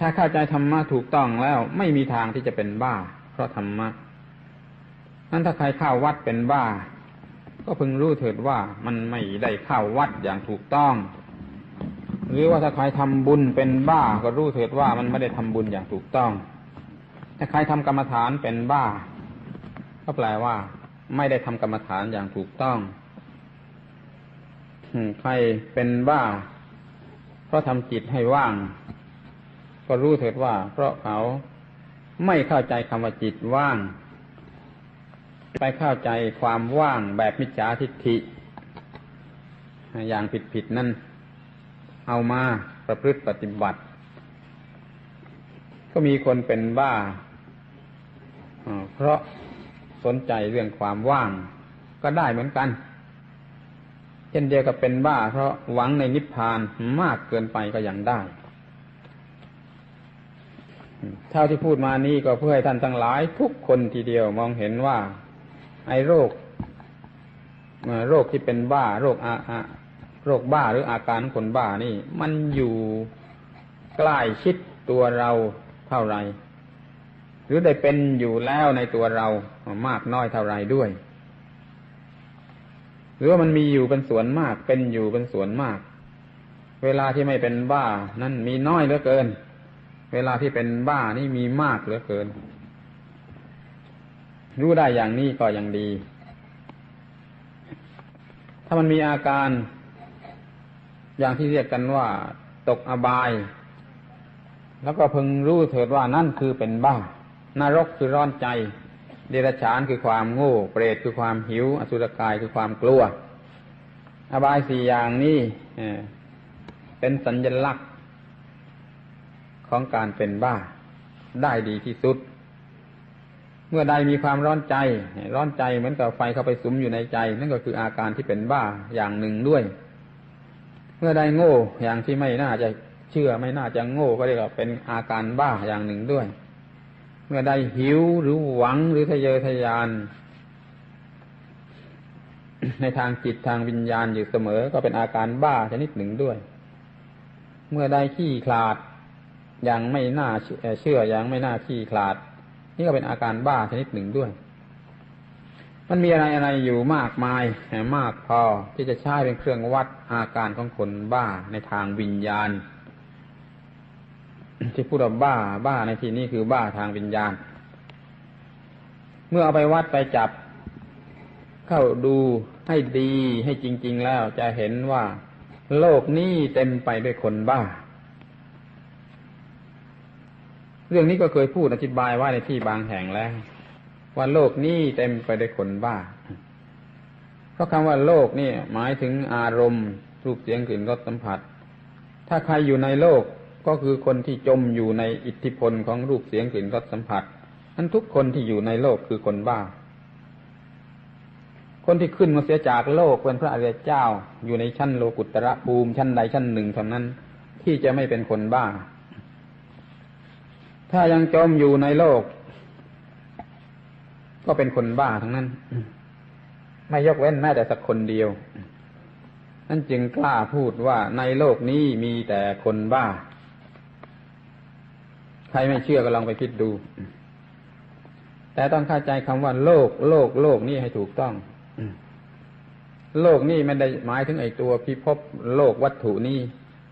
ถ้าเข้าใจธรรมะถูกต้องแล้วไม่มีทางที่จะเป็นบ้า เพราะธรรมะนั้นถ้าใครเข้าวัดเป็นบ้า ก็พึงรู้เถิดว่ามันไม่ได้เข้าวัดอย่างถูกต้อง หรือว่าถ้าใครทำบุญเป็นบ้า ก็รู้เถิดว่ามันไม่ได้ทำบุญอย่างถูกต้อง ถ้าใครทำกรรมฐานเป็นบ้า ก็แปลว่า ไม่ได้ทำกรรมฐานอย่างถูกต้องใครเป็นบ้า เพราะทำจิตให้ว่าง ก็รู้เถิดว่า เพราะเขาไม่เข้าใจคำว่าจิตว่าง ไปเข้าใจความว่างแบบมิจฉาทิฏฐิ อย่างผิดๆนั่น เอามาประพฤติปฏิบัติ ก็มีคนเป็นบ้า เพราะสนใจเรื่องความว่าง ก็ได้เหมือนกัน เช่นเดียวกับเป็นบ้า เพราะหวังในนิพพานมากเกินไปก็ยังได้ เท่าที่พูดมานี้ก็เพื่อให้ท่านทั้งหลาย ทุกคนทีเดียวมองเห็นว่า ไอ้โรคโรคที่เป็นบ้า โรคอาโรคบ้าหรืออาการคนบ้านี่ มันอยู่ใกล้ชิดตัวเราเท่าไรหรือได้เป็นอยู่แล้วในตัวเรามากน้อยเท่าไรด้วย หรือว่ามันมีอยู่เป็นส่วนมาก เป็นอยู่เป็นส่วนมาก เวลาที่ไม่เป็นบ้า นั้นมีน้อยเหลือเกิน เวลาที่เป็นบ้านี่มีมากเหลือเกิน รู้ได้อย่างนี้ก็ยังดี ถ้ามันมีอาการ อย่างที่เรียกกันว่าตกอบาย แล้วก็พึงรู้เถิดว่านั่นคือเป็นบ้า นรกคือร้อนใจ เดรัจฉานคือความโง่ เปรตคือความหิว อสุรกายคือความกลัว อบายสี่อย่างนี้เป็นสัญลักษณ์ ของการเป็นบ้า ได้ดีที่สุด เมื่อใดมีความร้อนใจ ร้อนใจเหมือนกับไฟเข้าไปสุมอยู่ในใจ นั่นก็คืออาการที่เป็นบ้าอย่างหนึ่งด้วย เมื่อใดโง่อย่างที่ไม่น่าจะเชื่อไม่น่าจะโง่ก็เรียกว่าเป็นอาการบ้าอย่างหนึ่งด้วย เมื่อใดหิวหรือหวังหรือทะเยอทะยาน ในทางจิตทางวิญญาณอยู่เสมอก็เป็นอาการบ้าชนิดหนึ่งด้วย เมื่อใดขี้คลาด ยังไม่น่าเชื่อยังไม่น่าขี้คลาด นี่ก็เป็นอาการบ้าชนิดหนึ่งด้วย มันมีอะไรอะไรอยู่มากมายมากพอที่จะใช้เป็นเครื่องวัดอาการของคนบ้าในทางวิญญาณ ที่พูดว่าบ้าบ้าในที่นี้คือบ้าทางวิญญาณ เมื่อเอาไปวัดไปจับ เข้าดูให้ดีให้จริง ๆ แล้วจะเห็นว่า โลกนี้เต็มไปด้วยคนบ้า เรื่องนี้ก็เคยพูดอธิบายไว้ในที่บางแห่งแล้ว ว่าโลกนี้เต็มไปด้วยคนบ้า เพราะคำว่าโลกนี่หมายถึงอารมณ์รูปเสียงกลิ่นรสสัมผัส ถ้าใครอยู่ในโลกก็คือคนที่จมอยู่ในอิทธิพลของรูปเสียงกลิ่นรสสัมผัสนั้นทุกคนที่อยู่ในโลกคือคนบ้า คนที่ขึ้นมาเสียจากโลกเป็นพระอริยเจ้าอยู่ในชั้นโลกุตระภูมิชั้นใดชั้นหนึ่งเท่านั้น ที่จะไม่เป็นคนบ้า ถ้ายังจมอยู่ในโลก ก็เป็นคนบ้าทั้งนั้น ไม่ยกเว้นแม้แต่สักคนเดียว นั่นจึงกล้าพูดว่าในโลกนี้มีแต่คนบ้า ใครไม่เชื่อก็ลองไปคิดดู แต่ต้องเข้าใจคำว่าโลก โลก โลกนี่ให้ถูกต้องโลกนี่ไม่ได้หมายถึงไอ้ตัวพิภพโลกวัตถุนี่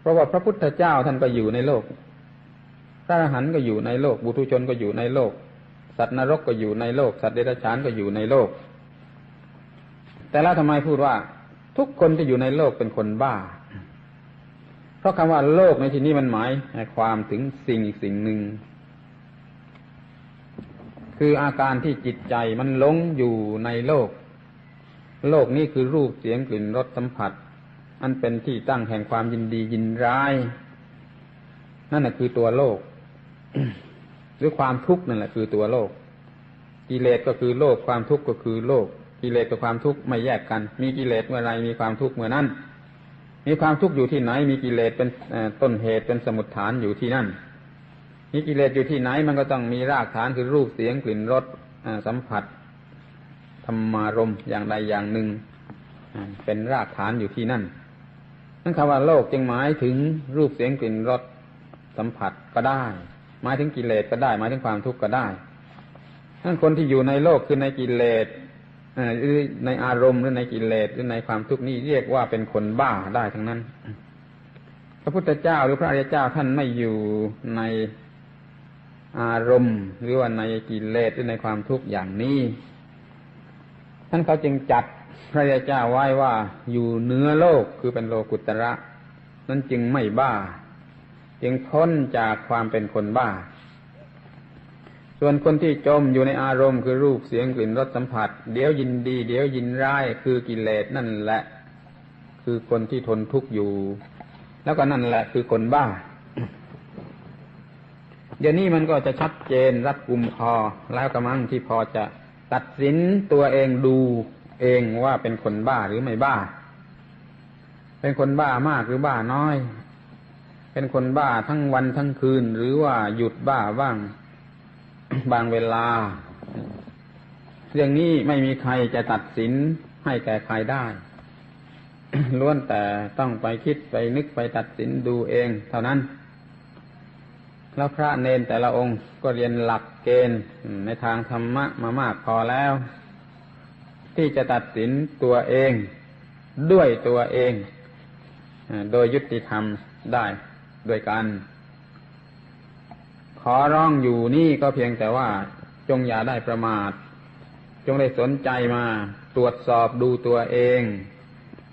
เพราะว่าพระพุทธเจ้าท่านก็อยู่ในโลก พระอรหันต์ก็อยู่ในโลกบุตุชนก็อยู่ในโลก สัตว์นรกก็อยู่ในโลก สัตว์เดรัจฉานก็อยู่ในโลก แต่แล้วทำไมพูดว่า ทุกคนที่อยู่ในโลกเป็นคนบ้า เพราะคำว่าโลกในที่นี้มันหมายความถึงสิ่งอีกสิ่งหนึ่งคืออาการที่จิตใจมันหลงอยู่ในโลก โลกนี้คือรูปเสียงกลิ่นรสสัมผัส อันเป็นที่ตั้งแห่งความยินดียินร้าย นั่นแหละคือตัวโลก หรือความทุกข์นั่นแหละคือตัวโลก กิเลสก็คือโลกความทุกข์ก็คือโลก กิเลสกับความทุกข์ไม่แยกกัน มีกิเลสเมื่อไรมีความทุกข์เมื่อนั้น มีความทุกข์อยู่ที่ไหน มีกิเลสเป็นต้นเหตุเป็นสมุดฐานอยู่ที่นั่น มีกิเลสอยู่ที่ไหนมันก็ต้องมีรากฐานคือรูปเสียงกลิ่นรสสัมผัสธรรมารมอย่างใดอย่างหนึ่งเป็นรากฐานอยู่ที่นั่นนั่นคำว่าโลกจึงหมายถึงรูปเสียงกลิ่นรสสัมผัสก็ได้ หมายถึงกิเลสก็ได้หมายถึงความทุกข์ก็ได้ทั้นคนที่อยู่ในโลกคือในกิเลสหรือในอารมณ์หรือในกิเลสหรือในความทุกข์นี้เรียกว่าเป็นคนบ้าได้ทั้งนั้น พระพุทธเจ้าหรือพระอริยเจ้าท่านไม่อยู่ในอารมณ์ หรือว่าในกิเลสหรือในความทุกข์อย่างนี้ท่านเขาจึงจัดพระยเจ้าไว้ว่าอยู่เนื้อโลกคือเป็นโลกุตระ นั้นจึงไม่บ้า จึงพ้นจากความเป็นคนบ้า ส่วนคนที่จมอยู่ในอารมณ์คือรูปเสียงกลิ่นรสสัมผัส เดี๋ยวยินดี เดี๋ยวยินร้ายคือกิเลสนั่นแหละ คือคนที่ทนทุกข์อยู่ แล้วก็นั่นแหละคือคนบ้า เดี๋ยวนี้มันก็จะชัดเจนรัดกุมพอแล้วกระมังที่พอจะตัดสินตัวเองดูเองว่าเป็นคนบ้าหรือไม่บ้า เป็นคนบ้ามากหรือบ้าน้อย เป็นคนบ้าทั้งวันทั้งคืน หรือว่าหยุดบ้าบ้าง บางเวลา เรื่องนี้ไม่มีใครจะตัดสินให้แก่ใครได้ล้วนแต่ต้องไปคิดไปนึกไปตัดสินดูเอง เท่านั้น แล้วพระเนนแต่ละองค์ก็เรียนหลักเกณฑ์ในทางธรรมะมามากพอแล้ว ที่จะตัดสินตัวเอง ด้วยตัวเอง โดยยุติธรรมได้ ด้วยกัน ขอร้องอยู่นี่ก็เพียงแต่ว่าจงอย่าได้ประมาท จงได้สนใจมาตรวจสอบดูตัวเอง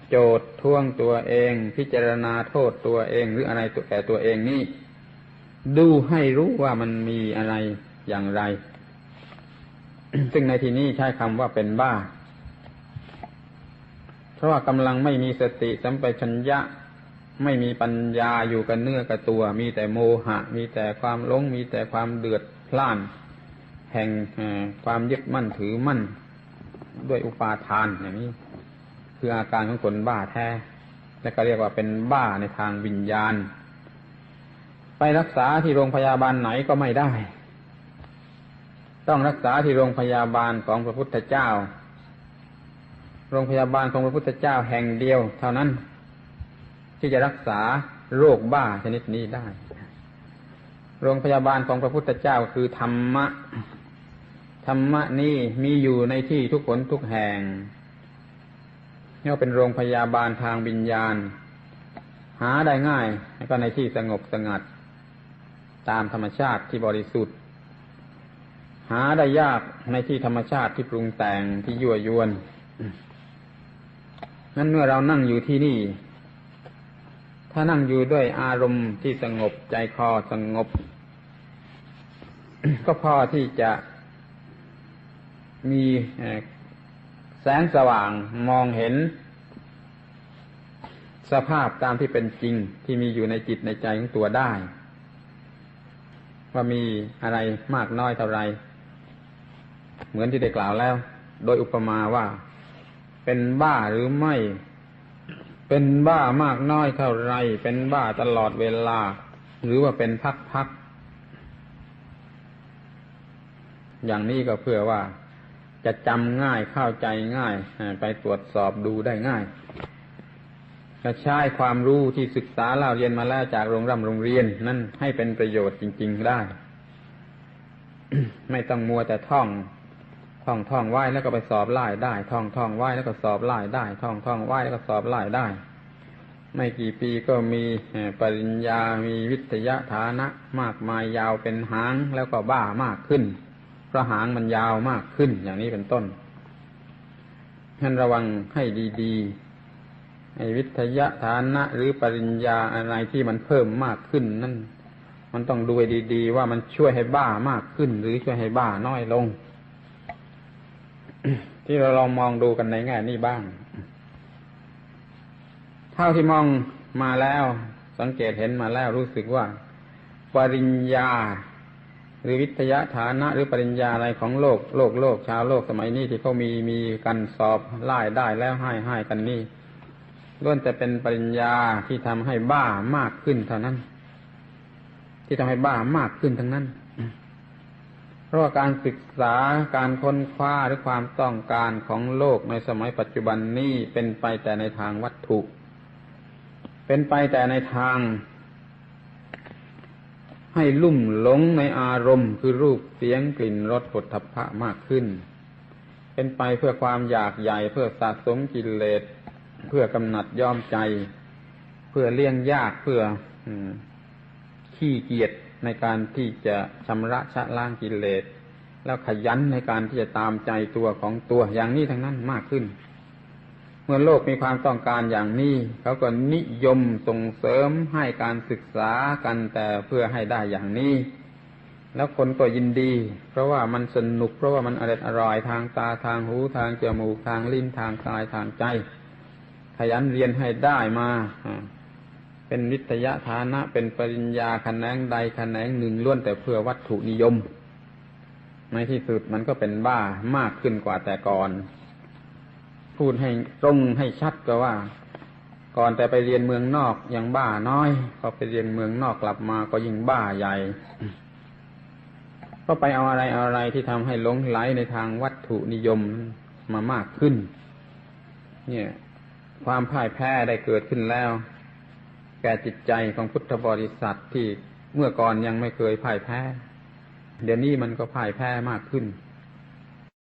โจทย์ท่วงตัวเอง พิจารณาโทษตัวเองหรืออะไรตัวแก่ตัวเองนี่ ดูให้รู้ว่ามันมีอะไรอย่างไร ซึ่งในที่นี้ใช้คำว่าเป็นบ้า เพราะว่ากำลังไม่มีสติสัมปชัญญะ ไม่มีปัญญาอยู่กับเนื้อกับตัว มีแต่โมหะ มีแต่ความหลง มีแต่ความเดือดพล่าน แห่งความยึดมั่นถือมั่น ด้วยอุปาทานอย่างนี้ คืออาการของคนบ้าแท้ และก็เรียกว่าเป็นบ้าในทางวิญญาณ ไปรักษาที่โรงพยาบาลไหนก็ไม่ได้ ต้องรักษาที่โรงพยาบาลของพระพุทธเจ้า โรงพยาบาลของพระพุทธเจ้าแห่งเดียว เท่านั้น ที่จะรักษาโรคบ้าชนิดนี้ได้ โรงพยาบาลของพระพุทธเจ้าคือธรรมะ ธรรมะนี้มีอยู่ในที่ทุกคนทุกแห่งนี่เป็นโรงพยาบาลทางวิญญาณ หาได้ง่ายและก็ในที่สงบสงัด ตามธรรมชาติที่บริสุทธิ์ หาได้ยากในที่ธรรมชาติที่ปรุงแต่งที่ยั่วยวนนั้นเมื่อเรานั่งอยู่ที่นี่ ถ้านั่งอยู่ด้วยอารมณ์ที่สงบใจคอสงบ ก็พอที่จะมีแสงสว่างมองเห็น สภาพตามที่เป็นจริงที่มีอยู่ในจิตในใจของตัวได้ ว่ามีอะไรมากน้อยเท่าไร เหมือนที่ได้กล่าวแล้ว โดยอุปมาว่า เป็นบ้าหรือไม่ เป็นบ้ามากน้อยเท่าไร เป็นบ้าตลอดเวลา หรือว่าเป็นพักๆ อย่างนี้ก็เพื่อว่าจะจำง่ายเข้าใจง่าย ไปตรวจสอบดูได้ง่ายจะใช้ความรู้ที่ศึกษาเล่าเรียนมาแล้วจากโรงร่ำโรงเรียน นั่นให้เป็นประโยชน์จริง ๆได้ ไม่ต้องมัวแต่ท่อง ท่องท่องไหวแล้วก็ไปสอบไล่ได้ ท่องท่องไหวแล้วก็สอบไล่ได้ ท่องท่องไหวแล้วก็สอบไล่ได้ ไม่กี่ปีก็มีปริญญา มีวิทยาฐานะ มากมายยาวเป็นหางแล้วก็บ้ามากขึ้นเพราะหางมันยาวมากขึ้นอย่างนี้เป็นต้นท่านระวังให้ดีๆไอ้วิทยาฐานะหรือปริญญาอะไรที่มันเพิ่มมากขึ้นนั่นมันต้องดูดีๆ ว่ามันช่วยให้บ้ามากขึ้น หรือช่วยให้บ้าน้อยลง ที่เราลองมองดูกันในแง่นี้บ้าง เท่าที่มองมาแล้ว สังเกตเห็นมาแล้วรู้สึกว่า ปริญญา หรือวิทยาฐานะ หรือปริญญาอะไรของโลก โลกโลกชาวโลกสมัยนี้ที่เขามีมีกันสอบไล่ได้แล้วให้ให้กันนี่ล้วนแต่เป็นปริญญาที่ทำให้บ้ามากขึ้นเท่านั้น ที่ทำให้บ้ามากขึ้นทั้งนั้น เพราะการศึกษาการค้นคว้าหรือความต้องการของโลกในสมัยปัจจุบันนี้เป็นไปแต่ในทางวัตถุ เป็นไปแต่ในทาง ให้ลุ่มหลงในอารมณ์ คือรูปเสียงกลิ่นรสผลทัพพะมากขึ้น เป็นไปเพื่อความอยากใหญ่เพื่อสะสมกิเลสเพื่อกำหนัดย่อมใจ เพื่อเลี่ยงยากเพื่อขี้เกียจ ในการที่จะชำระชะล้างกิเลส แล้วขยันในการที่จะตามใจตัวของตัวอย่างนี้ทั้งนั้นมากขึ้น เมื่อโลกมีความต้องการอย่างนี้เขาก็นิยมส่งเสริมให้การศึกษากันแต่เพื่อให้ได้อย่างนี้ แล้วคนก็ยินดี เพราะว่ามันสนุกเพราะว่ามันอร่อยอร่อยทางตาทางหูทางจมูกทางลิ้นทางกายทางใจ ขยันเรียนให้ได้มา เป็นวิทยาฐานะเป็นปริญญาแขนงใดแขนงหนึ่งล้วนแต่เพื่อวัตถุนิยมในที่สุดมันก็เป็นบ้ามากขึ้นกว่าแต่ก่อน พูดให้ตรงให้ชัดก็ว่า ก่อนแต่ไปเรียนเมืองนอกยังบ้าน้อยพอไปเรียนเมืองนอกกลับมาก็ยิ่งบ้าใหญ่ก็ไปเอาอะไรอาอะไรที่ทำให้หลงไหลในทางวัตถุนิยมมามากขึ้น เนี่ย ความพ่ายแพ้ได้เกิดขึ้นแล้ว แก่จิตใจของพุทธบริษัทที่เมื่อก่อนยังไม่เคยพ่ายแพ้ เดี๋ยวนี้มันก็พ่ายแพ้มากขึ้น